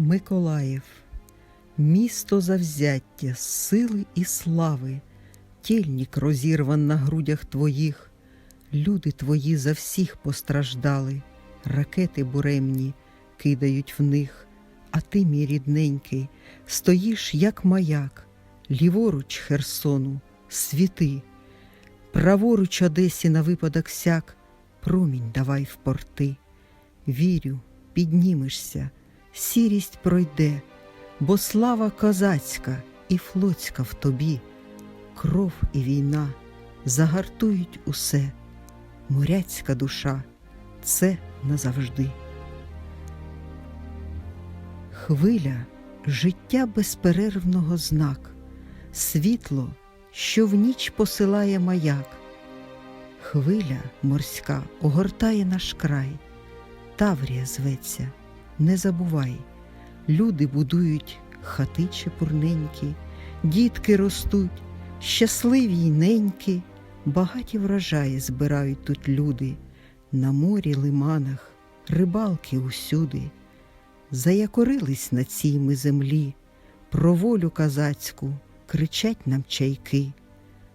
Миколаїв, місто завзяття, сили і слави, тільнік розірван на грудях твоїх, люди твої за всіх постраждали, ракети буремні кидають в них, а ти, мій рідненький, стоїш, як маяк, ліворуч Херсону, світи, праворуч Одесі на випадок сяк, промінь давай в порти. Вірю, піднімешся, сірість пройде, бо слава козацька і флотська в тобі, кров і війна загартують усе, моряцька душа це назавжди. Хвиля життя безперервного знак, світло, що в ніч посилає маяк. Хвиля морська огортає наш край, Таврія зветься, не забувай, люди будують хати чепурненькі, дітки ростуть, щасливі й ненькі, багаті врожаї збирають тут люди, на морі, лиманах, рибалки усюди. Заякорились на цій ми землі, про волю козацьку кричать нам чайки.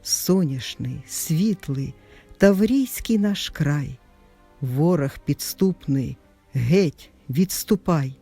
Соняшний, світлий, таврійський наш край, ворог підступний, геть, відступай.